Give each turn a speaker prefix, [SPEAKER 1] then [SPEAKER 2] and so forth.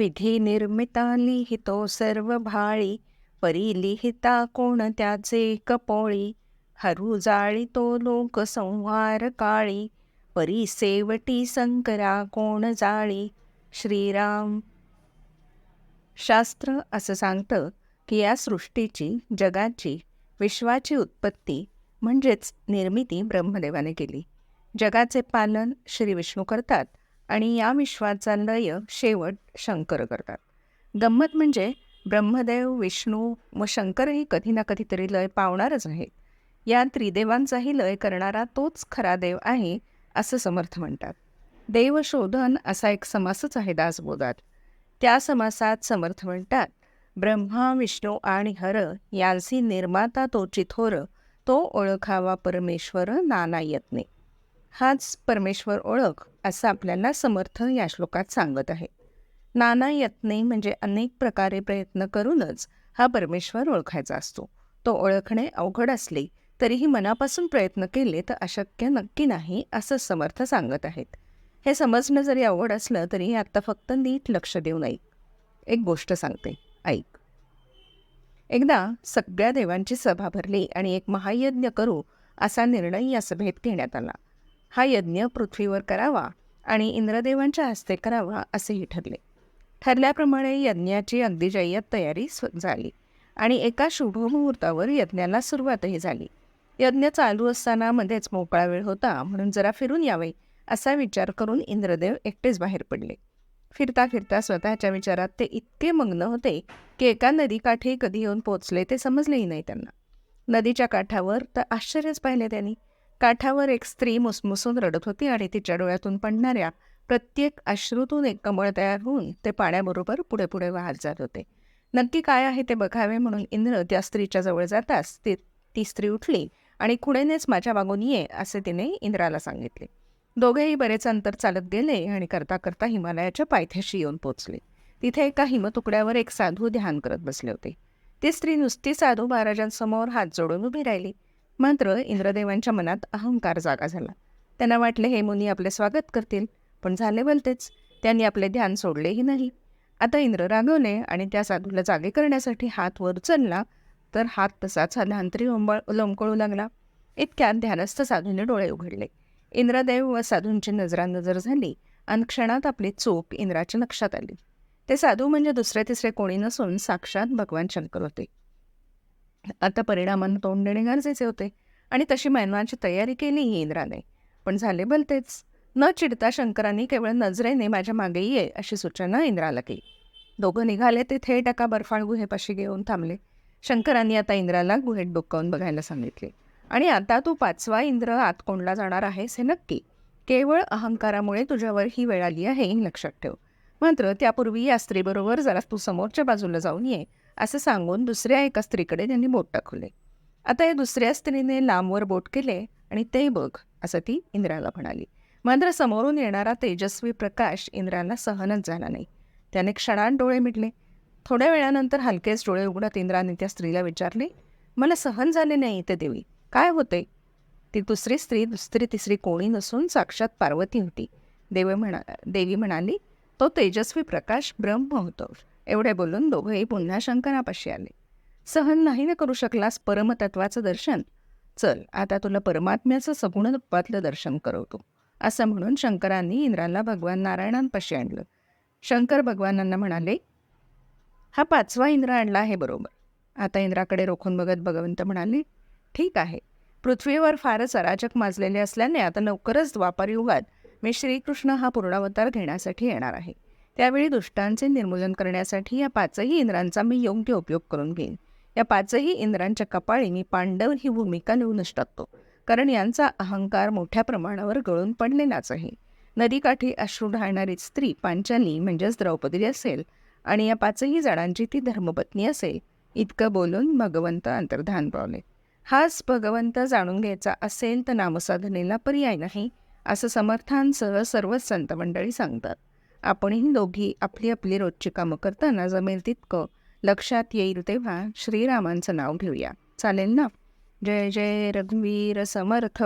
[SPEAKER 1] विधी निर्मिता लिहितो सर्व भाळी परी लिहिता कोण त्याचे कपोळी हरू जाळी तो लोक संहार काळी परी सेवटी संकरा कोण जाळी श्रीराम. शास्त्र असं सांगतं की या सृष्टीची जगाची विश्वाची उत्पत्ती म्हणजेच निर्मिती ब्रह्मदेवाने केली. जगाचे पालन श्री विष्णू करतात. आणि या विश्वाचा लय शेवट शंकर करतात. गंमत म्हणजे ब्रह्मदेव विष्णू व शंकरही कधी ना कधीतरी लय पावणारच आहेत. या त्रिदेवांचाही लय करणारा तोच खरा देव आहे असं समर्थ म्हणतात. देवशोधन असा एक समासच आहे दासबोधात. त्या समासात समर्थ म्हणतात ब्रह्मा विष्णू आणि हर यांसी निर्माता तो थोर तो ओळखावा परमेश्वर नाना यत्ने हाच परमेश्वर ओळख असं आपल्याला समर्थ या श्लोकात सांगत आहे. नाना यत्ने म्हणजे अनेक प्रकारे प्रयत्न करूनच हा परमेश्वर ओळखायचा असतो. तो ओळखणे अवघड असले तरीही मनापासून प्रयत्न केले तर अशक्य नक्की नाही असं समर्थ सांगत आहेत. हे समजणं जरी अवघड असलं तरी आत्ता फक्त नीट लक्ष देऊन ऐक. एक गोष्ट सांगते ऐक. एकदा सगळ्या देवांची सभा भरली आणि एक महायज्ञ करू असा निर्णय या सभेत घेण्यात आला. हा यज्ञ पृथ्वीवर करावा आणि इंद्रदेवांच्या हस्ते करावा असेही ठरले. ठरल्याप्रमाणे यज्ञाची अगदी जय्यत तयारी झाली आणि एका शुभमुहूर्तावर यज्ञाला सुरुवातही झाली. यज्ञ चालू असताना मध्येच मोकळा वेळ होता म्हणून जरा फिरून यावे असा विचार करून इंद्रदेव एकटेच बाहेर पडले. फिरता फिरता स्वतःच्या विचारात ते इतके मग्न होते की एका नदीकाठी कधी येऊन पोचले ते समजलेही नाही त्यांना. नदीच्या काठावर तर आश्चर्यच पाहिले त्यांनी काठावर एक स्त्री मुसमुसून रडत होती आणि तिच्या डोळ्यातून पडणाऱ्या प्रत्येक अश्रूतून एक कमळ तयार होऊन ते पाण्याबरोबर पुढे पुढे वाहत जात होते. नक्की काय आहे ते बघावे म्हणून इंद्र त्या स्त्रीच्या जवळ जाताच ती ती स्त्री उठली आणि खुणेनेच माझ्या मागून ये असे तिने इंद्राला सांगितले. दोघेही बरेच अंतर चालत गेले आणि करता करता हिमालयाच्या पायथ्याशी येऊन पोचले. तिथे एका हिमतुकड्यावर एक साधू ध्यान करत बसले होते. ती स्त्री नुसती साधू महाराजांसमोर हात जोडून उभी राहिली. मात्र इंद्रदेवांच्या मनात अहंकार जागा झाला. त्यांना वाटले हे मुनी आपले स्वागत करतील पण झाले भलतेच त्यांनी आपले ध्यान सोडलेही नाही. आता इंद्र रागवले आणि त्या साधूला जागे करण्यासाठी हात वर चलला तर हात तसाच हलांतरी ओंबळ लोंबकळू लागला. इतक्यात ध्यानस्थ साधूने डोळे उघडले. इंद्रदेव व साधूंची नजरानजर झाली आणि क्षणात आपली चूक इंद्राच्या लक्षात आली. ते साधू म्हणजे दुसरे तिसरे कोणी नसून साक्षात भगवान शंकर होते. आता परिणामांना तोंड देणे गरजेचे होते. आणि तशी मैनवांची तयारी केली ही इंद्राने. पण झाले भलतेच न चिडता शंकरांनी केवळ नजरेने माझ्या मागे ये अशी सूचना इंद्राला केली. दोघं निघाले ते थेट एका बर्फाळ गुहेपाशी घेऊन थांबले. शंकरांनी आता इंद्राला गुहेत डोकावून बघायला सांगितले. आणि आता तू पाचवा इंद्र आत कोंडला जाणार आहेस हे नक्की. केवळ अहंकारामुळे तुझ्यावर ही वेळ आली आहे हे लक्षात ठेव. मात्र त्यापूर्वी या स्त्रीबरोबर जरा तू समोरच्या बाजूला जाऊन ये. असं सांगून दुसऱ्या एका स्त्रीकडे त्यांनी बोट टाकवले. आता या दुसऱ्या स्त्रीने लांबवर बोट केले आणि ते बघ असं ती इंद्राला म्हणाली. मात्र समोरून येणारा तेजस्वी प्रकाश इंद्राला सहनच झाला नाही. त्याने क्षणात डोळे मिटले. थोड्या वेळानंतर हलकेच डोळे उघडत इंद्राने त्या स्त्रीला विचारले मला सहन झाले नाही ते देवी. काय होते? ती दुसरी स्त्री दुसरी तिसरी कोणी नसून साक्षात पार्वती होती. देवी म्हणा देवी म्हणाली तो तेजस्वी प्रकाश ब्रह्म होतो. एवढे बोलून दोघंही पुन्हा शंकरापाशी आले. सहन नाही ना करू शकलास परमतत्वाचं दर्शन? चल आता तुला परमात्म्याचं सगुण रूपातलं दर्शन करवतो. असं म्हणून शंकरांनी इंद्राला भगवान नारायणांपाशी आणलं. शंकर भगवानांना म्हणाले हा पाचवा इंद्र आणला आहे बरोबर. आता इंद्राकडे रोखून बघत भगवंत म्हणाले ठीक आहे. पृथ्वीवर फारच अराजक माजलेले असल्याने आता लवकरच द्वापार युगात मी श्रीकृष्ण हा पूर्णावतार घेण्यासाठी येणार आहे. त्यावेळी दुष्टांचे निर्मूलन करण्यासाठी या पाचही इंद्रांचा मी योग्य उपयोग करून घेईन. या पाचही इंद्रांच्या कपाळी मी पांडव ही भूमिका लिहूनच टाकतो कारण यांचा अहंकार मोठ्या प्रमाणावर गळून पडलेलाच आहे नदीकाठी अश्रू ढाळणारी स्त्री पांचाली म्हणजेच द्रौपदी असेल आणि या पाचही जणांची ती धर्मपत्नी असेल इतकं बोलून भगवंत अंतर्धान पावले. हाच भगवंत जाणून घ्यायचा असेल तर नामसाधनेला पर्याय नाही असं समर्थांसह सर्वच संत मंडळी सांगतात. आपणही दोघी आपली आपली रोजची कामं करताना जमेल तितकं लक्षात येईल तेव्हा श्रीरामांचं नाव घेऊया. चालेल ना? जय जय रघुवीर समर्थ.